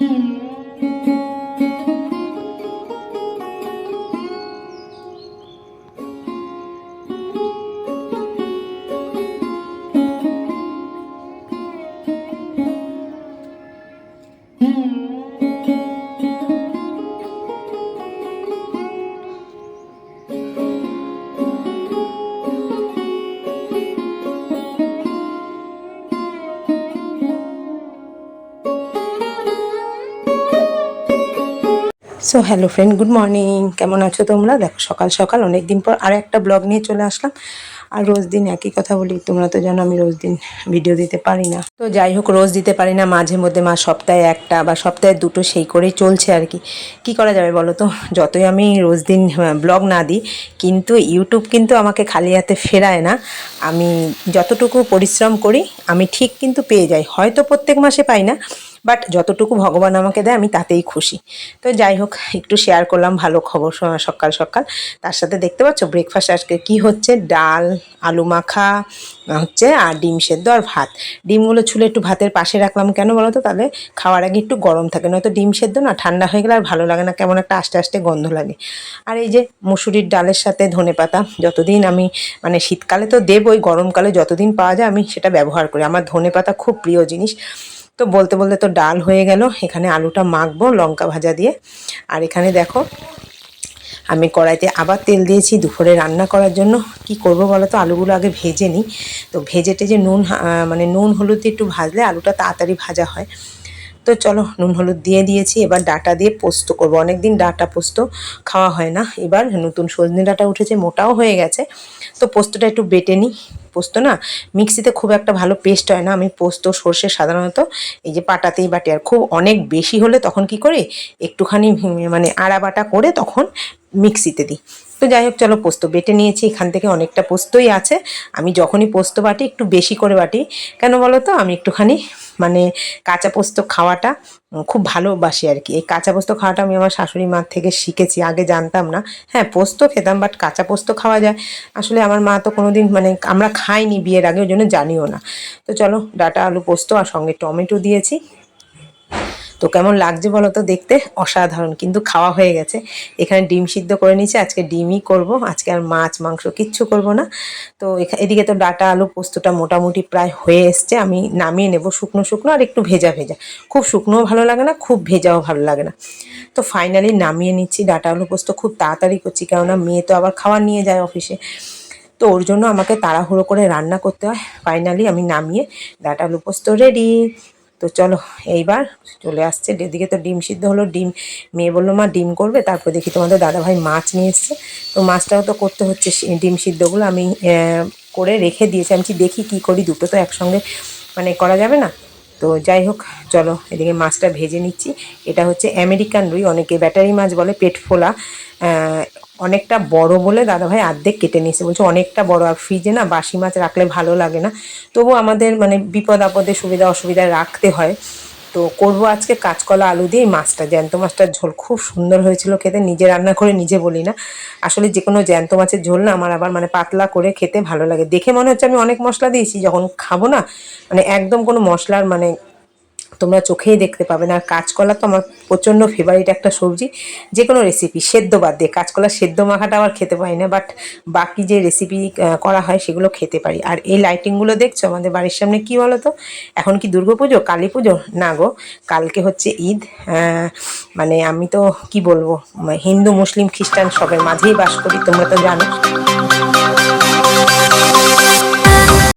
Mm-hmm. So hello friend good morning কেমন আছো তোমরা? দেখো, সকাল সকাল অনেক দিন পর আর একটা ব্লগ নিয়ে চলে আসলাম। আর রোজ দিন একই কথা বলি, তোমরা তো জানো আমি রোজ দিন ভিডিও দিতে পারি না। তো যাই হোক, রোজ দিতে পারি না, মাঝে মধ্যে মা সপ্তাহে একটা বা সপ্তাহে দুটো সেই করেই চলছে আর কি। কি করা যাবে বলো তো? যতই আমি রোজ দিন ব্লগ না দিই, কিন্তু ইউটিউব কিন্তু আমাকে খালি হাতে ফেরায় না। আমি যতটুকু পরিশ্রম করি, আমি ঠিক কিন্তু পেয়ে যাই। হয়তো প্রত্যেক মাসে পাই না বাট যতটুকু ভগবান আমাকে দেয় আমি তাতেই খুশি। তো যাই হোক, একটু শেয়ার করলাম, ভালো খবর সকাল সকাল। তার সাথে দেখতে পাচ্ছ ব্রেকফাস্ট আজকে কি হচ্ছে? ডাল, আলু মাখা, হচ্ছে, আর ডিম সেদ্ধ আর ভাত। ডিমগুলো ছুলে একটু ভাতের পাশে রাখলাম কেন বলো তো তাহলে খাওয়ার আগে একটু গরম থাকে, নয়তো ডিম সেদ্ধ না, ঠান্ডা হয়ে গেলে আর ভালো লাগে না, কেমন একটা আস্তে আস্তে গন্ধ লাগে। আর এই যে মুসুরির ডালের সাথে ধনে পাতা, যতদিন আমি মানে শীতকালে তো দেবই, গরমকালে যতদিন পাওয়া যায় আমি সেটা ব্যবহার করি। আমার ধনে পাতা খুব প্রিয় জিনিস। তো বলতে বলতে তো ডাল হয়ে গেল। এখানে আলুটা মাখবো, লঙ্কা ভাজা দিয়ে। আর এখানে দেখো, আমি কড়াইতে আবার তেল দিয়েছি দুপুরে রান্না করার জন্য। কি করব বলো তো? আলুগুলো আগে ভেজে নিই। তো ভেজেটে যে নুন মানে নুন, হলুদ একটু ভাজলে আলুটা তাড়াতাড়ি ভাজা হয়। তো চলো নুন হলুদ দিয়ে দিয়েছি, এবার ডাটা দিয়ে পোস্ত করব। অনেক দিন ডাটা পোস্ত খাওয়া হয় না। এবার নতুন সজনে ডাটা উঠেছে, মোটাও হয়ে গেছে। তো পোস্তটা একটু বেটে নিই। পোস্ত না, মিক্সিতে খুব একটা ভালো পেস্ট হয় না। আমি পোস্ত, সর্ষে সাধারণত এই যে পাটাতেই বাটি, আর খুব অনেক বেশি হলে তখন কি করি, একটুখানি মানে আড়া বাটা করে তখন মিক্সিতে দিই। তো যাই হোক চলো পোস্ত বেটে নিয়েছি। এখান থেকে অনেকটা পোস্তই আছে। আমি যখনই পোস্ত বাটি, একটু বেশি করে বাটি, কেন বলো তো? আমি একটুখানি মানে কাঁচা পোস্ত খাওয়াটা খুব ভালোবাসি আর কি। এই কাঁচা পোস্ত খাওয়াটা আমি আমার শাশুড়ি মার থেকে শিখেছি, আগে জানতাম না। হ্যাঁ পোস্ত খেতাম বাট কাঁচা পোস্ত খাওয়া যায়। আসলে আমার মা তো কোনোদিন মানে আমরা খাইনি বিয়ের আগে, ওই জন্য জানিও না। তো চলো, ডাটা, আলু, পোস্ত আর সঙ্গে টমেটো দিয়েছি। তো কেমন লাগছে বলো তো দেখতে? অসাধারণ, কিন্তু খাওয়া হয়ে গেছে। এখানে ডিম সিদ্ধ করে নিয়েছি, আজকে ডিমই করব। আজকে আর মাছ, মাংস কিচ্ছু করব না। তো এদিকে তো ডাটা, আলু পোস্তটা মোটামুটি প্রায় হয়ে এসছে। আমি নামিয়ে নেব শুকনো শুকনো আর একটু ভেজা ভেজা। খুব শুকনোও ভালো লাগে না, খুব ভেজাও ভালো লাগে না। তো ফাইনালি নামিয়ে নিচ্ছি ডাটা, আলু পোস্ত। খুব তাড়াতাড়ি করছি, কেননা মেয়ে তো আবার খাবার নিয়ে যায় অফিসে। তো ওর জন্য আমাকে তাড়াহুড়ো করে রান্না করতে হয়। ফাইনালি আমি নামিয়ে ডাটা, আলু পোস্ত রেডি তো চলো, এইবার চলে আসছে। এদিকে তো ডিম সিদ্ধ হলো, ডিম, মেয়ে বলল, মা, ডিম করবে? তারপর দেখি তোমাদের দাদাভাই মাছ নিয়ে এসছে। তো মাছটাও তো করতে হচ্ছে ডিম সিদ্ধগুলো আমি করে রেখে দিয়েছি। আমি দেখি কি করি, দুটো তো একসঙ্গে মানে করা যাবে না? তো যাই হোক, চলো এদিকে মাছটা ভেজে নিচ্ছি। এটা হচ্ছে আমেরিকান রুই, অনেকে ব্যাটারি মাছ বলে পেট ফোলা। অনেকটা বড় বলে দাদাভাই আর্ধেক কেটে নিয়েছে। বলছে অনেকটা বড়, আর ফ্রিজে না বাসি মাছ রাখলে ভালো লাগে না। তবু আমাদের মানে বিপদ আপদে সুবিধা অসুবিধা রাখতে হয়। তো করব আজকে কাঁচকলা আলু দিয়ে মাছটা। জ্যান্ত মাছটার ঝোল খুব সুন্দর হয়েছিল খেতে, নিজে রান্না করে নিজে বলি না। আসলে যে কোনো জ্যান্ত মাছের ঝোল না, আমার আবার মানে পাতলা করে খেতে ভালো লাগে। দেখে মনে হচ্ছে আমি অনেক মশলা দিয়েছি, যখন খাব না মানে একদম কোনো মশলার মানে তোমরা চোখেই দেখতে পাবে না। আর কাঁচকলা তো আমার প্রচণ্ড ফেভারিট একটা সবজি। যে কোনো রেসিপি সেদ্ধ বাদ দিয়ে। কাঁচকলা সেদ্ধ মাখাটা আবার খেতে পারি না বাট বাকি যে রেসিপি করা হয় সেগুলো খেতে পারি। আর এই লাইটিংগুলো দেখছ? আমাদের বাড়ির সামনে কী বলো তো এখন কি দুর্গা পুজো? কালী পুজো? না গো, কালকে হচ্ছে ঈদ মানে আমি তো কি বলব? হিন্দু, মুসলিম, খ্রিস্টান সবের মাঝেই বাস করি, তোমরা তো জানো।